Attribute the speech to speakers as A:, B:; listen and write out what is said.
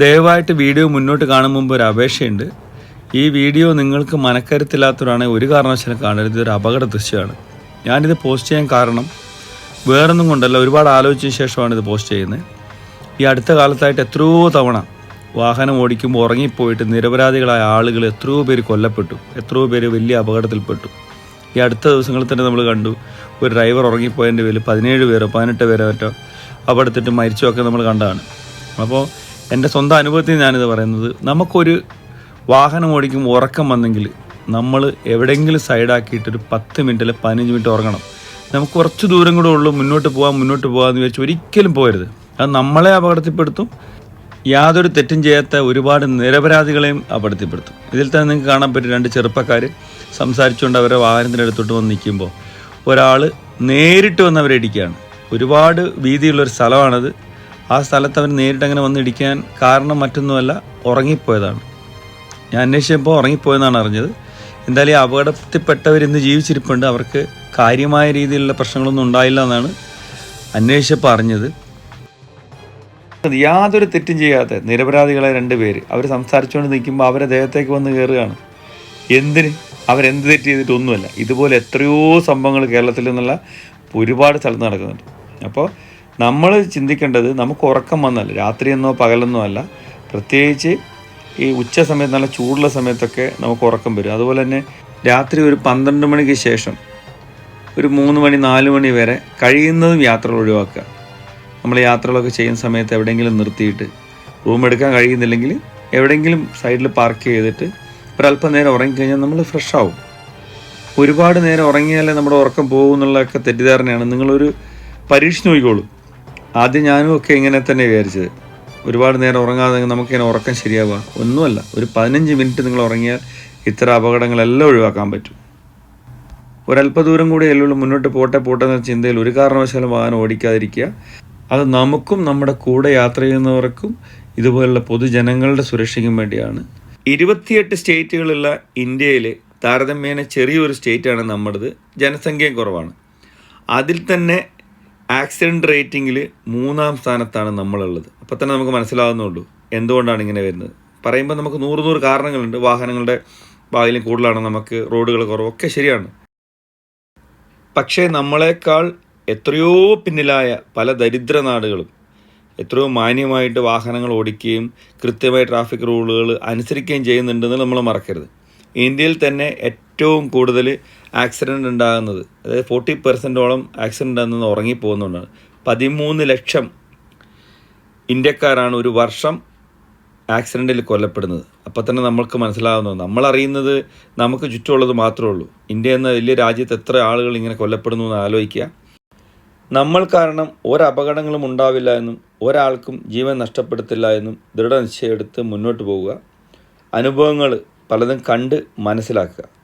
A: ദയവായിട്ട് വീഡിയോ മുന്നോട്ട് കാണും മുമ്പ് ഒരു അപേക്ഷയുണ്ട്. ഈ വീഡിയോ നിങ്ങൾക്ക് മനക്കരുത്തില്ലാത്തവരാണെങ്കിൽ ഒരു കാരണവശാലും കാണരുത്. ഇതൊരു അപകട ദൃശ്യമാണ്. ഞാനിത് പോസ്റ്റ് ചെയ്യാൻ കാരണം വേറൊന്നും കൊണ്ടല്ല ഒരുപാട് ആലോചിച്ചതിന് ശേഷമാണ് ഇത് പോസ്റ്റ് ചെയ്യുന്നത്. ഈ അടുത്ത കാലത്തായിട്ട് എത്രയോ തവണ വാഹനം ഓടിക്കുമ്പോൾ ഉറങ്ങിപ്പോയിട്ട് നിരപരാധികളായ ആളുകൾ എത്രയോ പേര് കൊല്ലപ്പെട്ടു. എത്രയോ പേര് വലിയ അപകടത്തിൽപ്പെട്ടു. ഈ അടുത്ത ദിവസങ്ങളിൽ തന്നെ നമ്മൾ കണ്ടു ഒരു ഡ്രൈവർ ഉറങ്ങിപ്പോയതിന്റെ പേരിൽ പതിനേഴ് പേരോ പതിനെട്ട് പേരോ മറ്റോ അപകടത്തിട്ട് മരിച്ചൊക്കെ നമ്മൾ കണ്ടതാണ്. അപ്പോൾ എന്റെ സ്വന്തം അനുഭവത്തിൽ ഞാനിത് പറയുന്നത്. നമുക്കൊരു വാഹനം ഓടിക്കുമ്പോൾ ഉറക്കം വന്നെങ്കിൽ നമ്മൾ എവിടെയെങ്കിലും സൈഡാക്കിയിട്ടൊരു പത്ത് മിനിറ്റ് അല്ലെങ്കിൽ പതിനഞ്ച് മിനിറ്റ് ഉറങ്ങണം. നമുക്ക് കുറച്ച് ദൂരം കൂടെ ഉള്ളൂ മുന്നോട്ട് പോകാം മുന്നോട്ട് പോകാമെന്ന് വിചാരിച്ച് ഒരിക്കലും പോരുത് അത് നമ്മളെ അപകടത്തിൽപ്പെടുത്തും. യാതൊരു തെറ്റും ചെയ്യാത്ത ഒരുപാട് നിരപരാധികളെയും അപകടത്തിൽപ്പെടുത്തും. ഇതിൽ തന്നെ നിങ്ങൾക്ക് കാണാൻ പറ്റും രണ്ട് ചെറുപ്പക്കാർ സംസാരിച്ചുകൊണ്ട് അവരെ വാഹനത്തിന്റെ അടുത്തോട്ട് വന്ന് നിൽക്കുമ്പോൾ ഒരാൾ നേരിട്ട് വന്ന് അവരെ ഇടിക്കുകയാണ്. ഒരുപാട് വീതിയുള്ളൊരു സ്ഥലമാണത്. ആ സ്ഥലത്ത് അവർ നേരിട്ട് അങ്ങനെ വന്നിടിക്കാൻ കാരണം മറ്റൊന്നുമല്ല ഉറങ്ങിപ്പോയതാണ്. ഞാൻ അന്വേഷിച്ചപ്പോൾ ഉറങ്ങിപ്പോയെന്നാണ് അറിഞ്ഞത്. എന്തായാലും ഈ അപകടത്തിൽപ്പെട്ടവർ ഇന്ന് ജീവിച്ചിരിപ്പുണ്ട്. അവർക്ക് കാര്യമായ രീതിയിലുള്ള പ്രശ്നങ്ങളൊന്നും ഉണ്ടായില്ല എന്നാണ് അന്വേഷിച്ചപ്പോൾ അറിഞ്ഞത്. യാതൊരു തെറ്റും ചെയ്യാതെ നിരപരാധികളെ രണ്ട് പേര് അവർ സംസാരിച്ചുകൊണ്ട് നിൽക്കുമ്പോൾ അവരെ ദേഹത്തേക്ക് വന്ന് കയറുകയാണ്. എന്തിന്? അവരെന്ത് തെറ്റ് ചെയ്തിട്ടൊന്നുമല്ല ഇതുപോലെ എത്രയോ സംഭവങ്ങൾ കേരളത്തിൽ നിന്നുള്ള ഒരുപാട് സ്ഥലത്ത് നടക്കുന്നുണ്ട്. അപ്പോൾ നമ്മൾ ചിന്തിക്കേണ്ടത് നമുക്ക് ഉറക്കം വന്നല്ല രാത്രിയെന്നോ പകലെന്നോ അല്ല. പ്രത്യേകിച്ച് ഈ ഉച്ച സമയത്ത് നല്ല ചൂടുള്ള സമയത്തൊക്കെ നമുക്ക് ഉറക്കം വരും. അതുപോലെ തന്നെ രാത്രി ഒരു പന്ത്രണ്ട് മണിക്ക് ശേഷം ഒരു മൂന്ന് മണി നാല് മണി വരെ കഴിയുന്നതും യാത്രകൾ ഒഴിവാക്കുക. നമ്മൾ യാത്രകളൊക്കെ ചെയ്യുന്ന സമയത്ത് എവിടെയെങ്കിലും നിർത്തിയിട്ട് റൂം എടുക്കാൻ കഴിയുന്നില്ലെങ്കിൽ എവിടെയെങ്കിലും സൈഡിൽ പാർക്ക് ചെയ്തിട്ട് ഒരല്പം നേരം ഉറങ്ങിക്കഴിഞ്ഞാൽ നമ്മൾ ഫ്രഷ് ആവും. ഒരുപാട് നേരം ഉറങ്ങിയാലേ നമ്മുടെ ഉറക്കം പോകും എന്നുള്ളതൊക്കെ തെറ്റിദ്ധാരണയാണ്. നിങ്ങളൊരു പരീക്ഷ നോക്കിക്കോളൂ ആദ്യം ഞാനും ഒക്കെ ഇങ്ങനെ തന്നെ വിചാരിച്ചത്. ഒരുപാട് നേരം ഉറങ്ങാതെ നമുക്കിങ്ങനെ ഉറക്കം ശരിയാവുക. ഒന്നുമല്ല ഒരു പതിനഞ്ച് മിനിറ്റ് നിങ്ങൾ ഉറങ്ങിയാൽ ഇത്തരം അപകടങ്ങളെല്ലാം ഒഴിവാക്കാൻ പറ്റും. ഒരല്പ ദൂരം കൂടി അല്ലുള്ളൂ മുന്നോട്ട് പോട്ടെ പോട്ടെ എന്ന ചിന്തയിൽ ഒരു കാരണവശാലും വാഹനം ഓടിക്കാതിരിക്കുക. അത് നമുക്കും നമ്മുടെ കൂടെ യാത്ര ചെയ്യുന്നവർക്കും ഇതുപോലുള്ള പൊതുജനങ്ങളുടെ സുരക്ഷയ്ക്കും വേണ്ടിയാണ്. ഇരുപത്തിയെട്ട് സ്റ്റേറ്റുകളുള്ള ഇന്ത്യയിലെ താരതമ്യേന ചെറിയൊരു സ്റ്റേറ്റാണ് നമ്മുടേത്. ജനസംഖ്യയും കുറവാണ്. അതിൽ തന്നെ ആക്സിഡന്റ് റേറ്റിങ്ങിൽ മൂന്നാം സ്ഥാനത്താണ് നമ്മളുള്ളത്. അപ്പോൾ തന്നെ നമുക്ക് മനസ്സിലാവുന്നുള്ളൂ എന്തുകൊണ്ടാണ് ഇങ്ങനെ വരുന്നത്. പറയുമ്പോൾ നമുക്ക് നൂറ് നൂറ് കാരണങ്ങളുണ്ട്. വാഹനങ്ങളുടെ ഭാഗ്യം കൂടുതലാണ്. നമുക്ക് റോഡുകൾ കുറവൊക്കെ ശരിയാണ്. പക്ഷേ നമ്മളെക്കാൾ എത്രയോ പിന്നിലായ പല ദരിദ്ര നാടുകളും എത്രയോ മാന്യമായിട്ട് വാഹനങ്ങൾ ഓടിക്കുകയും കൃത്യമായി ട്രാഫിക് റൂളുകൾ അനുസരിക്കുകയും ചെയ്യുന്നുണ്ടെന്ന് നമ്മൾ മറക്കരുത്. ഇന്ത്യയിൽ തന്നെ ഏറ്റവും കൂടുതൽ ആക്സിഡന്റ് ഉണ്ടാകുന്നത് അതായത് ഫോർട്ടി പെർസെന്റോളം ആക്സിഡന്റ് ആകുന്നത് ഉറങ്ങിപ്പോകുന്നുണ്ടാണ്. പതിമൂന്ന് ലക്ഷം ഇന്ത്യക്കാരാണ് ഒരു വർഷം ആക്സിഡന്റിൽ കൊല്ലപ്പെടുന്നത്. അപ്പോൾ തന്നെ നമ്മൾക്ക് മനസ്സിലാകുന്നു നമ്മളറിയുന്നത് നമുക്ക് ചുറ്റുമുള്ളത് മാത്രമേ ഉള്ളൂ. ഇന്ത്യ എന്ന വലിയ രാജ്യത്ത് എത്ര ആളുകൾ ഇങ്ങനെ കൊല്ലപ്പെടുന്നു എന്ന് ആലോചിക്കുക. നമ്മൾ കാരണം ഒരപകടങ്ങളും ഉണ്ടാവില്ല എന്നും ഒരാൾക്കും ജീവൻ നഷ്ടപ്പെടുത്തില്ല എന്നും ദൃഢനിശ്ചയം എടുത്ത് മുന്നോട്ട് പോവുക അനുഭവങ്ങൾ പലതും കണ്ട് മനസ്സിലാക്കുക.